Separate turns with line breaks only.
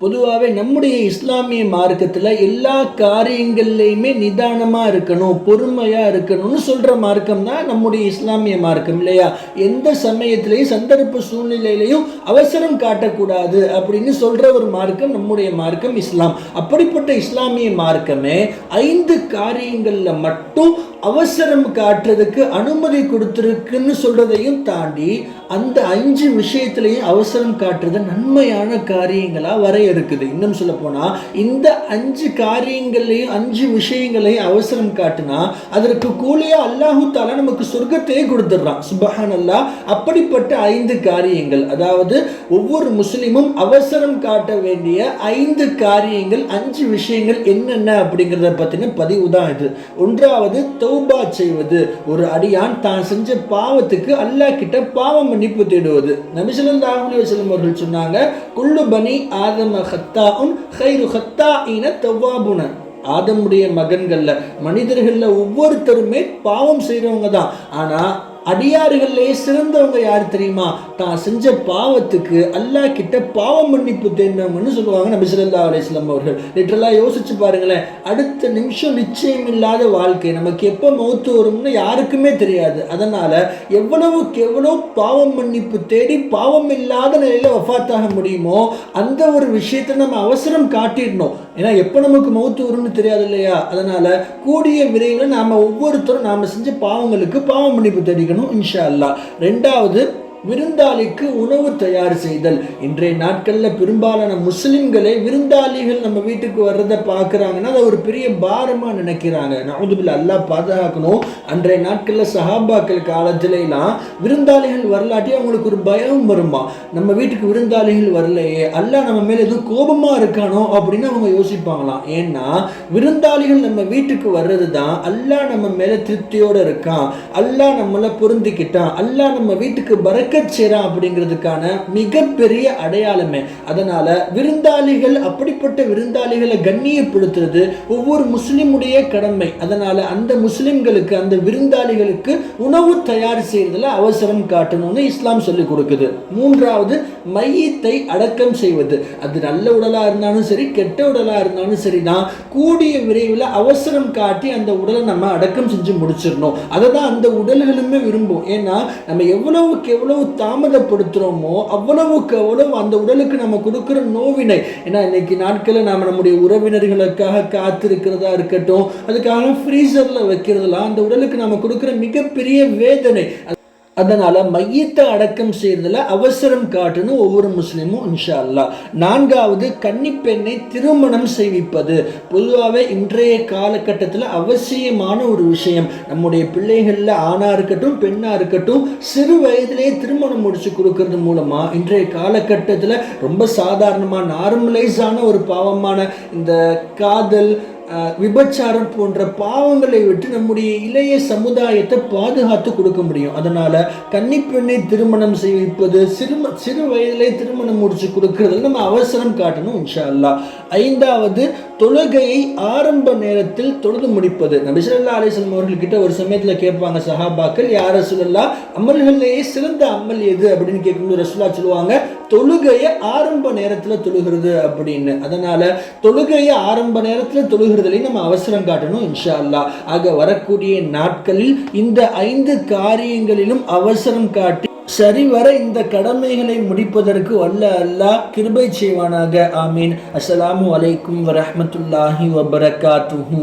பொதுவாகவே நம்முடைய இஸ்லாமிய மார்க்கத்தில் எல்லா காரியங்கள்லையுமே நிதானமாக இருக்கணும் பொறுமையாக இருக்கணும்னு சொல்கிற மார்க்கம் தான் நம்முடைய இஸ்லாமிய மார்க்கம் இல்லையா? எந்த சமயத்திலையும் சந்தர்ப்ப சூழ்நிலையிலையும் அவசரம் காட்டக்கூடாது அப்படின்னு சொல்கிற ஒரு மார்க்கம் நம்முடைய மார்க்கம் இஸ்லாம். அப்படிப்பட்ட இஸ்லாமிய மார்க்கமே ஐந்து காரியங்களில் மட்டும் அவசரம் காட்டுறதுக்கு அனுமதி கொடுத்துருக்குன்னு சொல்றதையும் தாண்டி அந்த அஞ்சு விஷயத்திலையும் அவசரம் காட்டுறது நன்மையான காரியங்களா இருக்குது. இன்னும் சொல்ல போனால் இந்த அஞ்சு காரியங்களையும் அஞ்சு விஷயங்களையும் அவசரம் காட்டினா அதற்கு கூலியாக அல்லாஹு தாலா நமக்கு சொர்க்கத்தையே கொடுத்துட்றான். சுபஹான் அல்லா அப்படிப்பட்ட ஐந்து காரியங்கள் அதாவது ஒவ்வொரு முஸ்லீமும் அவசரம் காட்ட வேண்டிய ஐந்து காரியங்கள் அஞ்சு விஷயங்கள் என்னென்ன அப்படிங்கிறத பற்றின பதிவு தான் இது. ஒன்றாவது தௌபா செய்வது. ஒரு அடியான் தான் செஞ்ச பாவத்துக்கு அல்லாஹ் கிட்ட பாவம் மன்னிப்பு தேடுவது. நபிசல்லாஹ் வசலம் அவர்கள் சொன்னாங்க குல்லு பனி ஆதம ஹத்தாஉன் ஹைரு ஹத்தாஇன தவ்வாபுன ஆதமுடைய மகன்கள்ல மனிதர்கள்ல ஒவ்வொருத்தருமே பாவம் செய்யறவங்க தான் ஆனா அடியாறுகள்லேயே சிறந்தவங்க யார் தெரியுமா? தான் செஞ்ச பாவத்துக்கு அல்லாஹ் கிட்ட பாவம் மன்னிப்பு தேடினவங்கன்னு சொல்லுவாங்க நபி ஸல்லல்லாஹு அலைஹி அவர்கள். லிட்டரலாக யோசிச்சு பாருங்களேன். அடுத்த நிமிஷம் நிச்சயம் இல்லாத வாழ்க்கை. நமக்கு எப்போ மௌத்து வரும்னு யாருக்குமே தெரியாது. அதனால் எவ்வளவுக்கு எவ்வளோ பாவம் மன்னிப்பு தேடி பாவம் இல்லாத நிலையில் வஃபாத்தாக முடியுமோ அந்த ஒரு விஷயத்தை நம்ம அவசரம் காட்டிடணும். ஏன்னா எப்போ நமக்கு மௌத்து வரும்னு தெரியாது இல்லையா? அதனால் கூடிய விரைவில் நாம் ஒவ்வொருத்தரும் நாம் செஞ்ச பாவங்களுக்கு பாவம் மன்னிப்பு தேடிக்கணும். இன்ஷா அல்லாஹ். ரெண்டாவது விருந்தாளிக்கு உணவு தயார் செய்தல். இன்றைய நாட்களில் பெரும்பாலான முஸ்லிம்களே விருந்தாளிகள் நம்ம வீட்டுக்கு வர்றதை பார்க்குறாங்கன்னா அதை ஒரு பெரிய பாரமாக நினைக்கிறாங்க. நவுதுபில் அல்லாஹ் பாதுகாக்கணும். அன்றைய நாட்களில் சஹாபாக்கள் காலத்திலலாம் விருந்தாளிகள் வரலாட்டி அவங்களுக்கு ஒரு பயம் வருமா? நம்ம வீட்டுக்கு விருந்தாளிகள் வரலையே அல்லாஹ் நம்ம மேலே எதுவும் கோபமாக இருக்கானோ அப்படின்னு அவங்க யோசிப்பாங்களாம். ஏன்னா விருந்தாளிகள் நம்ம வீட்டுக்கு வர்றது தான் அல்லாஹ் நம்ம மேலே திருப்தியோடு இருக்கான். அல்லாஹ் நம்மளை பொருந்திக்கிட்டான். அல்லாஹ் நம்ம வீட்டுக்கு பறக்க செய்கிறான் அப்படிங்கிறதுக்கான மிகப்பெரிய அடையாளமே. அதனால விருந்தாளிகள் அப்படிப்பட்ட விருந்தாளிகளை கண்ணியப்படுத்துறது ஒவ்வொரு முஸ்லிமுடைய கடமை. அதனால் அந்த முஸ்லீம்களுக்கு அந்த விருந்தாளிகளுக்கு உணவு தயார் செய்கிறதுல அவசரம் காட்டணும்னு இஸ்லாம் சொல்லிக் கொடுக்குது. மூன்றாவது மையத்தை அடக்கம் செய்வது. அது நல்ல உடலா இருந்தாலும் சரி கெட்ட உடலா இருந்தாலும் சரி தான் கூடிய விரைவில் அவசரம் காட்டி அந்த உடலை நம்ம அடக்கம் செஞ்சு முடிச்சிடணும். அதை தான் அந்த உடல்களுமே விரும்பும். ஏன்னா நம்ம எவ்வளவுக்கு எவ்வளவு தாமதப்படுத்துகிறோமோ அவ்வளவுக்கு அவ்வளவு அந்த உடலுக்கு நம்ம கொடுக்குற நோவினை. ஏன்னா இன்னைக்கு நாட்களில் நாம் நம்முடைய உறவினர்களுக்காக காத்திருக்கிறதா இருக்கட்டும் அதுக்காக ஃப்ரீசரில் வைக்கிறதெல்லாம் அந்த உடலுக்கு நம்ம கொடுக்குற மிகப்பெரிய வேதனை. அதனால் மையத்தை அடக்கம் செய்யறதுல அவசரம் காட்டுன்னு ஒவ்வொரு முஸ்லீமும் இன்ஷா அல்லா நான்காவது கன்னிப்பெண்ணை திருமணம் செய்விப்பது. பொதுவாகவே இன்றைய காலகட்டத்தில் அவசியமான ஒரு விஷயம். நம்முடைய பிள்ளைகளில் ஆணாக இருக்கட்டும் பெண்ணாக இருக்கட்டும் சிறு வயதிலேயே திருமணம் முடிச்சு கொடுக்கறது மூலமாக இன்றைய காலகட்டத்தில் ரொம்ப சாதாரணமாக நார்மலைஸான ஒரு பாவமான இந்த காதல் விபச்சாரம் போன்ற பாவங்களை விட்டு நம்முடைய இளைய சமுதாயத்தை பாதுகாத்து கொடுக்க முடியும். அதனால கன்னிப்பெண்ணை திருமணம் செய்விப்பது சிறும சிறு வயதிலே திருமணம் முடிச்சு கொடுக்கறதுல நம்ம அவசரம் காட்டணும் இன்ஷா அல்லாஹ் ஐந்தாவது தொழுகையை ஆரம்ப நேரத்தில் தொழுது முடிப்பது. நபிசல்லா அலிஸ்லாம் அவர்கள்கிட்ட ஒரு சமயத்தில் கேட்பாங்க சஹாபாக்கள் யார் ரசூலல்லா அமல்கள்லேயே சிறந்த அமல் எது? அப்படின்னு கேட்கும்போது ரசூலா சொல்லுவாங்க தொழுகையை ஆரம்ப நேரத்தில் தொழுகிறது அப்படின்னு. அதனால தொழுகையை ஆரம்ப நேரத்தில் தொழுகிறதுலையும் நம்ம அவசரம் காட்டணும் இன்ஷா அல்லாஹ் ஆக வரக்கூடிய நாட்களில் இந்த ஐந்து காரியங்களிலும் அவசரம் காட்டி சரிவர இந்த கடமைகளை முடிப்பதற்கு வல்ல அல்லாஹ் கிருபை செய்வானாக. ஆமீன். அஸ்ஸலாமு அலைக்கும் வரமத்துல்லாஹி வபரகாத்துஹூ.